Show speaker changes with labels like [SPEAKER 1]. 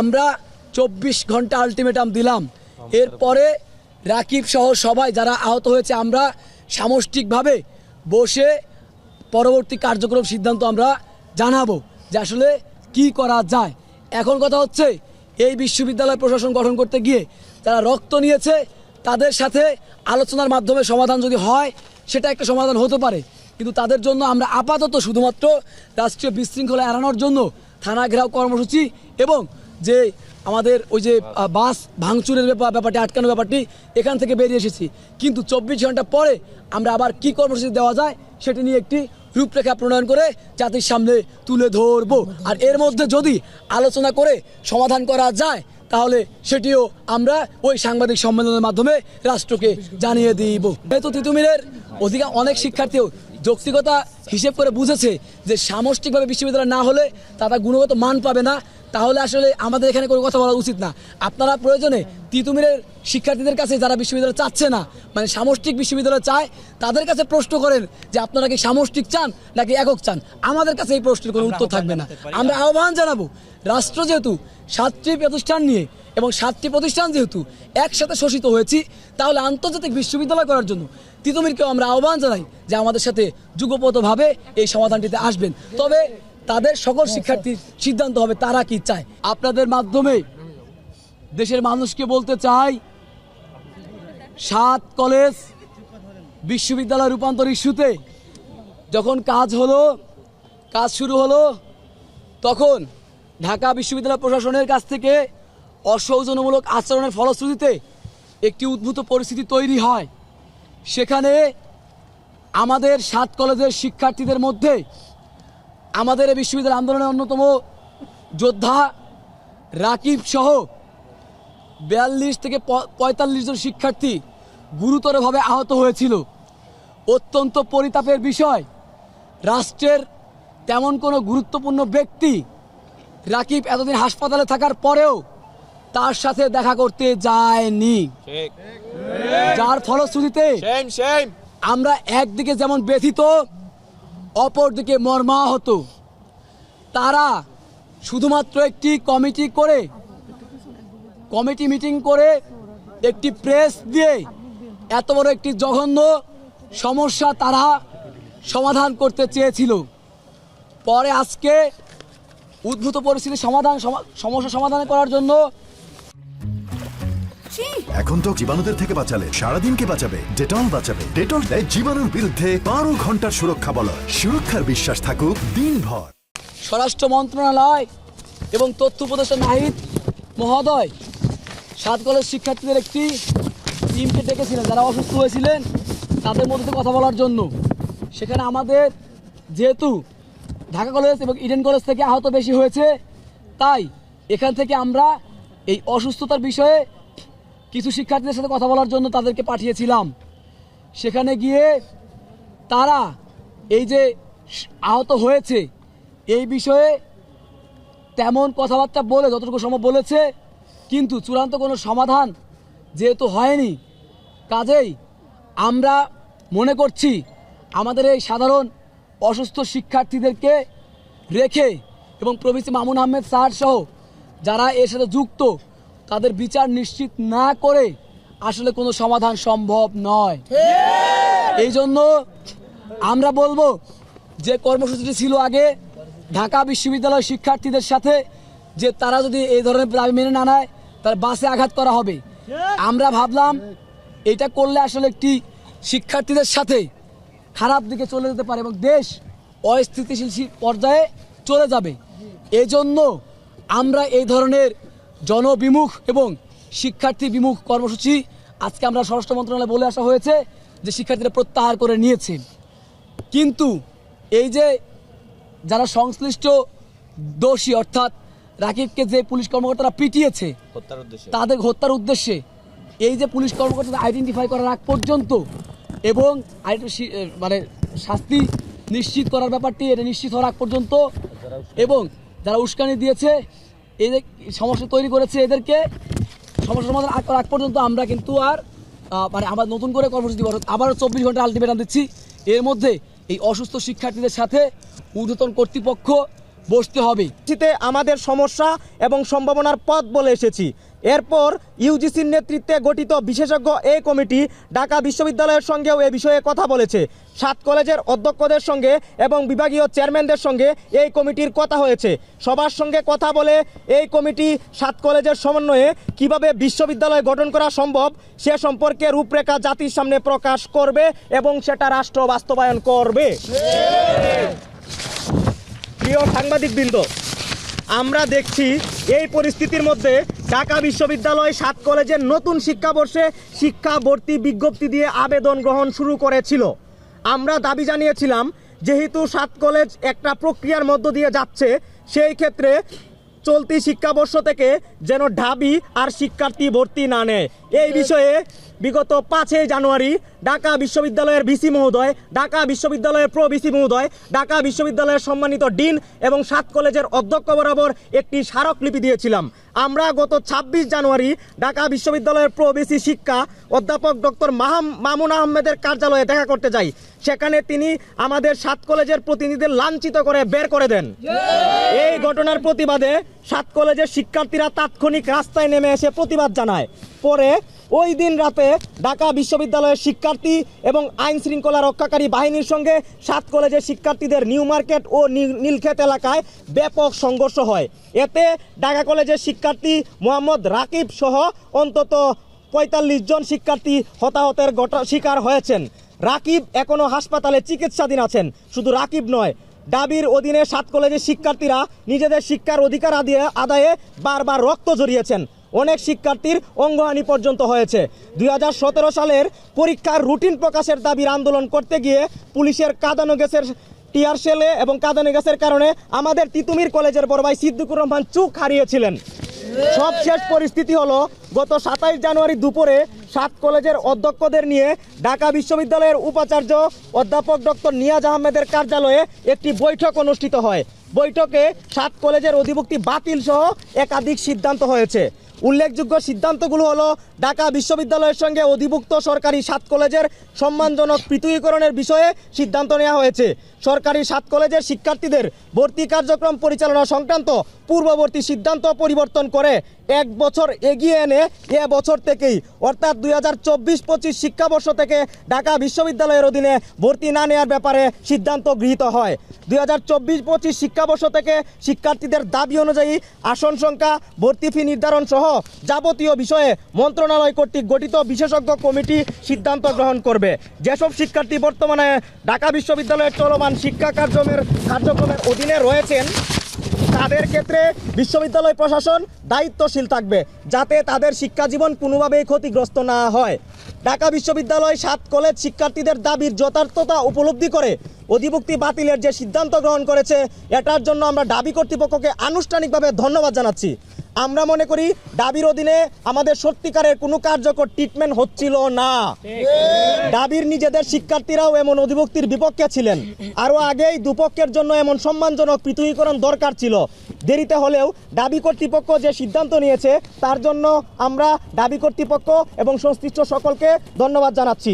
[SPEAKER 1] আমরা চব্বিশ ঘণ্টা আলটিমেটাম দিলাম। এরপরে রাকিব সহ সবাই যারা আহত হয়েছে আমরা সামষ্টিকভাবে বসে পরবর্তী কার্যক্রম সিদ্ধান্ত আমরা জানাব যে আসলে কি করা যায়। এখন কথা হচ্ছে এই বিশ্ববিদ্যালয় প্রশাসন গঠন করতে গিয়ে যারা রক্ত নিয়েছে তাদের সাথে আলোচনার মাধ্যমে সমাধান যদি হয় সেটা একটা সমাধান হতে পারে। কিন্তু তাদের জন্য আমরা আপাতত শুধুমাত্র রাষ্ট্রীয় বিশৃঙ্খলা এড়ানোর জন্য থানা ঘেরাও কর্মসূচি এবং যে আমাদের ওই যে বাস ভাঙচুরের ব্যাপার ব্যাপারটি, আটকানোর ব্যাপারটি, এখান থেকে বেরিয়ে এসেছি। কিন্তু চব্বিশ ঘণ্টা পরে আমরা আবার কি কর্মসূচি দেওয়া যায়, সেটি নিয়ে একটি রূপরেখা প্রণয়ন করে জাতির সামনে তুলে ধরবো। আর এর মধ্যে যদি আলোচনা করে সমাধান করা যায়, তাহলে সেটিও আমরা ওই সাংবাদিক সম্মেলনের মাধ্যমে রাষ্ট্রকে জানিয়ে দিব। যেহেতু তিতুমিরের অধিকার অনেক শিক্ষার্থীও যৌক্তিকতা হিসেব করে বুঝেছে যে সামষ্টিকভাবে বিশ্ববিদ্যালয় না হলে তারা গুণগত মান পাবে না তাহলে আসলে আমাদের এখানে কোনো কথা বলা উচিত না। আপনারা প্রয়োজনে তিতুমিরের শিক্ষার্থীদের কাছে যারা বিশ্ববিদ্যালয় চাচ্ছে না মানে সামষ্টিক বিশ্ববিদ্যালয় চায় তাদের কাছে প্রশ্ন করেন যে আপনারা কি সামষ্টিক চান নাকি একক চান? আমাদের কাছে এই প্রশ্নের কোনো উত্তর থাকবে না। আমরা আহ্বান জানাব রাষ্ট্র যেহেতু সাতটি প্রতিষ্ঠান নিয়ে এবং সাতটি প্রতিষ্ঠান যেহেতু একসাথে শোষিত হয়েছি তাহলে আন্তর্জাতিক বিশ্ববিদ্যালয় করার জন্য তিতুমিরকেও আমরা আহ্বান জানাই যে আমাদের সাথে যুগপতভাবে এই সমাধানটিতে আসবেন। তবে তাদের সকল শিক্ষার্থীর সিদ্ধান্ত হবে তারা কি চায়? আপনাদের মাধ্যমে দেশের মানুষকে বলতে চাই সাত কলেজ বিশ্ববিদ্যালয় রূপান্তর ইস্যুতে যখন কাজ হলো কাজ শুরু হলো তখন ঢাকা বিশ্ববিদ্যালয় প্রশাসনের কাছ থেকে অসৌজন্যমূলক আচরণের ফলশ্রুতিতে একটি উদ্ভূত পরিস্থিতি তৈরি হয়। সেখানে আমাদের সাত কলেজের শিক্ষার্থীদের মধ্যে আমাদের এই বিশ্ববিদ্যালয় আন্দোলনের অন্যতম যোদ্ধা রাকিব সহ বিয়াল্লিশ থেকে পঁয়তাল্লিশ জন শিক্ষার্থী গুরুতরভাবে আহত হয়েছিল। অত্যন্ত পরিতাপের বিষয় রাষ্ট্রের তেমন কোনো গুরুত্বপূর্ণ ব্যক্তি রাকিব এতদিন হাসপাতালে থাকার পরেও তার সাথে দেখা করতে যায়নি। যার ফলশ্রুতিতে আমরা একদিকে যেমন ব্যথিত অপরদিকে মর্মাহত। তারা শুধুমাত্র একটি কমিটি করে, কমিটি মিটিং করে একটি প্রেস দিয়ে এত বড় একটি জঘন্য সমস্যা তারা সমাধান করতে চেয়েছিল। পরে আজকে উদ্ভূত পরিস্থিতি সমাধান সমা- সমস্যা সমাধান করার জন্য
[SPEAKER 2] এখন তো জীবাণুদের থেকে বাঁচালে সারাদিনকে বাঁচাবে ডেটল বাঁচাবে। ডেটল দেয় জীবাণুর বিরুদ্ধে বারো ঘণ্টার সুরক্ষা বল সুরক্ষার বিশ্বাস থাকুক দিনভর।
[SPEAKER 1] স্বরাষ্ট্র মন্ত্রণালয় এবং তথ্য উপদেষ্টা নাহিদ মহোদয় সাত কলেজ শিক্ষার্থীদের একটি টিমকে ডেকেছিলেন। যারা অসুস্থ হয়েছিলেন তাদের মধ্যে কথা বলার জন্য। সেখানে আমাদের যেহেতু ঢাকা কলেজ এবং ইডেন কলেজ থেকে আহত বেশি হয়েছে তাই এখান থেকে আমরা এই অসুস্থতার বিষয়ে কিছু শিক্ষার্থীদের সাথে কথা বলার জন্য তাদেরকে পাঠিয়েছিলাম। সেখানে গিয়ে তারা এই যে আহত হয়েছে, এই বিষয়ে তেমন কথাবার্তা বলে যতটুকু সম্ভব বলেছে, কিন্তু চূড়ান্ত কোনো সমাধান যেহেতু হয়নি, কাজেই আমরা মনে করছি আমাদের এই সাধারণ অসুস্থ শিক্ষার্থীদেরকে রেখে এবং প্রভৃতি মামুন আহমেদ স্যার সহ যারা এর সাথে যুক্ত তাদের বিচার নিশ্চিত না করে আসলে কোনো সমাধান সম্ভব নয়। এই জন্য আমরা বলব যে কর্মসূচিটি ছিল আগে, ঢাকা বিশ্ববিদ্যালয় শিক্ষার্থীদের সাথে যে তারা যদি এই ধরনের দাবি মেনে না নেয়, তার বাসে আঘাত করা হবে। আমরা ভাবলাম এটা করলে আসলে একটি শিক্ষার্থীদের সাথে খারাপ দিকে চলে যেতে পারে এবং দেশ অস্থিতিশীল পর্যায়ে চলে যাবে। এজন্য আমরা এই ধরনের জনবিমুখ এবং শিক্ষার্থী বিমুখ কর্মসূচি আজকে আমরা স্বরাষ্ট্র মন্ত্রণালয়ে বলে আসা হয়েছে যে শিক্ষার্থীরা প্রত্যাহার করে নিয়েছে কিন্তু এই যে যারা সংশ্লিষ্ট দোষী অর্থাৎ রাকিবকে যে পুলিশ কর্মকর্তারা পিটিয়েছে
[SPEAKER 3] হত্যার উদ্দেশ্যে।
[SPEAKER 1] তাদের হত্যার উদ্দেশ্যে এই যে পুলিশ কর্মকর্তা আইডেন্টিফাই করার আগ পর্যন্ত এবং মানে শাস্তি নিশ্চিত করার ব্যাপারটি এটা নিশ্চিত হওয়ার আগ পর্যন্ত। এবং যারা উস্কানি দিয়েছে এই যে সমস্যা তৈরি করেছে এদেরকে। সমস্যা সমাধান আগ পর্যন্ত আমরা কিন্তু আর মানে আমরা নতুন করে কর্মসূচি আবার আবারও চব্বিশ ঘণ্টা আলটিমেটাম দিচ্ছি। এর মধ্যে এই অসুস্থ শিক্ষার্থীদের সাথে ঊর্ধ্বতন কর্তৃপক্ষ বসতে হবে।
[SPEAKER 3] আমাদের সমস্যা এবং সম্ভাবনার পথ বলে এসেছি। এরপর ইউজিসির নেতৃত্বে গঠিত বিশেষজ্ঞ এই কমিটি ঢাকা বিশ্ববিদ্যালয়ের সঙ্গেও এ বিষয়ে কথা বলেছে। সাত কলেজের অধ্যক্ষদের সঙ্গে এবং বিভাগীয় চেয়ারম্যানদের সঙ্গে এই কমিটির কথা হয়েছে। সবার সঙ্গে কথা বলে এই কমিটি সাত কলেজের সমন্বয়ে কীভাবে বিশ্ববিদ্যালয় গঠন করা সম্ভব সে সম্পর্কে রূপরেখা জাতির সামনে প্রকাশ করবে এবং সেটা রাষ্ট্র বাস্তবায়ন করবে। প্রিয় সাংবাদিকবৃন্দ, আমরা দেখছি এই পরিস্থিতির মধ্যে ঢাকা বিশ্ববিদ্যালয় সাত কলেজের নতুন শিক্ষাবর্ষে শিক্ষা ভর্তি বিজ্ঞপ্তি দিয়ে আবেদন গ্রহণ শুরু করেছিল। আমরা দাবি জানিয়েছিলাম, যেহেতু সাত কলেজ একটা প্রক্রিয়ার মধ্য দিয়ে যাচ্ছে, সেই ক্ষেত্রে চলতি শিক্ষাবর্ষ থেকে যেন ঢাবি আর শিক্ষার্থী ভর্তি না নেয়। এই বিষয়ে বিগত পাঁচই জানুয়ারি ঢাকা বিশ্ববিদ্যালয়ের ভিসি মহোদয়, ঢাকা বিশ্ববিদ্যালয়ের প্র ভিসি মহোদয়, ঢাকা বিশ্ববিদ্যালয়ের সম্মানিত ডিন এবং সাত কলেজের অধ্যক্ষ বরাবর একটি স্মারকলিপি দিয়েছিলাম। আমরা গত ছাব্বিশ জানুয়ারি ঢাকা বিশ্ববিদ্যালয়ের প্র ভিসি শিক্ষা অধ্যাপক ডক্টর মাহাম মামুন আহমেদের কার্যালয়ে দেখা করতে যাই। সেখানে তিনি আমাদের সাত কলেজের প্রতিনিধিদের লাঞ্ছিত করে বের করে দেন। এই ঘটনার প্রতিবাদে সাত কলেজের শিক্ষার্থীরা তাৎক্ষণিক রাস্তায় নেমে এসে প্রতিবাদ জানায়। পরে ওই দিন রাতে ঢাকা বিশ্ববিদ্যালয়ের শিক্ষার্থী এবং আইন শৃঙ্খলা রক্ষাকারী বাহিনীর সঙ্গে সাত কলেজের শিক্ষার্থীদের নিউ মার্কেট ও নীল- নীলক্ষেত এলাকায় ব্যাপক সংঘর্ষ হয়। এতে ঢাকা কলেজের শিক্ষার্থী মোহাম্মদ রাকিব সহ অন্তত পঁয়তাল্লিশ জন শিক্ষার্থী হতাহতের ঘটনা, শিকার হয়েছেন। রাকিব এখনও হাসপাতালে চিকিৎসাধীন আছেন। শুধু রাকিব নয় ডাবির অধীনে সাত কলেজের শিক্ষার্থীরা নিজেদের শিক্ষার অধিকার আদায়ে বারবার রক্ত জড়িয়েছেন অনেক শিক্ষার্থীর অঙ্গহানি পর্যন্ত হয়েছে। দুই হাজার সতেরো সালের পরীক্ষার রুটিন প্রকাশের দাবির আন্দোলন করতে গিয়ে পুলিশের কাঁদানো গ্যাসের টিয়ার সেলে এবং কাঁদানো গ্যাসের কারণে আমাদের তিতুমির কলেজের বড় ভাই সিদ্দিকুর রহমান চুক হারিয়েছিলেন। সবশেষ পরিস্থিতি হলো, গত সাতাইশ জানুয়ারি দুপুরে সাত কলেজের অধ্যক্ষদের নিয়ে ঢাকা বিশ্ববিদ্যালয়ের উপাচার্য অধ্যাপক ডক্টর নিয়াজ আহমেদের কার্যালয়ে একটি বৈঠক অনুষ্ঠিত হয়। বৈঠকে সাত কলেজের অধিভুক্তি বাতিল সহ একাধিক সিদ্ধান্ত হয়েছে। উল্লেখযোগ্য সিদ্ধান্তগুলো হলো, ঢাকা বিশ্ববিদ্যালয়ের সঙ্গে অধিভুক্ত সরকারি সাত কলেজের সম্মানজনক পৃথকীকরণের বিষয়ে সিদ্ধান্ত নেওয়া হয়েছে। সরকারি সাত কলেজের শিক্ষার্থীদের ভর্তি কার্যক্রম পরিচালনা সংক্রান্ত পূর্ববর্তী সিদ্ধান্ত পরিবর্তন করে এক বছর এগিয়ে এনে এ বছর থেকেই, অর্থাৎ দুই হাজার চব্বিশ পঁচিশ শিক্ষাবর্ষ থেকে ঢাকা বিশ্ববিদ্যালয়ের অধীনে ভর্তি না নেওয়ার ব্যাপারে সিদ্ধান্ত গৃহীত হয়। দুই হাজার চব্বিশ পঁচিশ শিক্ষাবর্ষ থেকে শিক্ষার্থীদের দাবি অনুযায়ী আসন সংখ্যা, ভর্তি ফি নির্ধারণ সহ যাবতীয় বিষয়ে মন্ত্রণালয় কর্তৃক গঠিত বিশেষজ্ঞ কমিটি সিদ্ধান্ত গ্রহণ করবে। যেসব শিক্ষার্থী বর্তমানে ঢাকা বিশ্ববিদ্যালয়ের চলমান শিক্ষা কার্যক্রমের কার্যক্রমের অধীনে রয়েছেন তাদের ক্ষেত্রে বিশ্ববিদ্যালয় প্রশাসন দায়িত্বশীল থাকবে যাতে তাদের শিক্ষা জীবন কোনোভাবেই ক্ষতিগ্রস্ত না হয়। ঢাকা বিশ্ববিদ্যালয় সাত কলেজ শিক্ষার্থীদের দাবির যথার্থতা উপলব্ধি করে অধিভুক্তি বাতিলের যে সিদ্ধান্ত গ্রহণ করেছে, এটার জন্য আমরা দাবি কর্তৃপক্ষকে আনুষ্ঠানিকভাবে ধন্যবাদ জানাচ্ছি। আমরা মনে করি দাবির অধীনে আমাদের সত্যিকারের কোনো কার্যকর ট্রিটমেন্ট হচ্ছিল না। দাবির নিজেদের শিক্ষার্থীরাও এমন অধিভুক্তির বিপক্ষে ছিলেন। আরও আগেই দুপক্ষের জন্য এমন সম্মানজনক পৃথকীকরণ দরকার ছিল। দেরিতে হলেও দাবি কর্তৃপক্ষ যে সিদ্ধান্ত নিয়েছে, তার জন্য আমরা দাবি কর্তৃপক্ষ এবং সংশ্লিষ্ট সকলকে ধন্যবাদ জানাচ্ছি।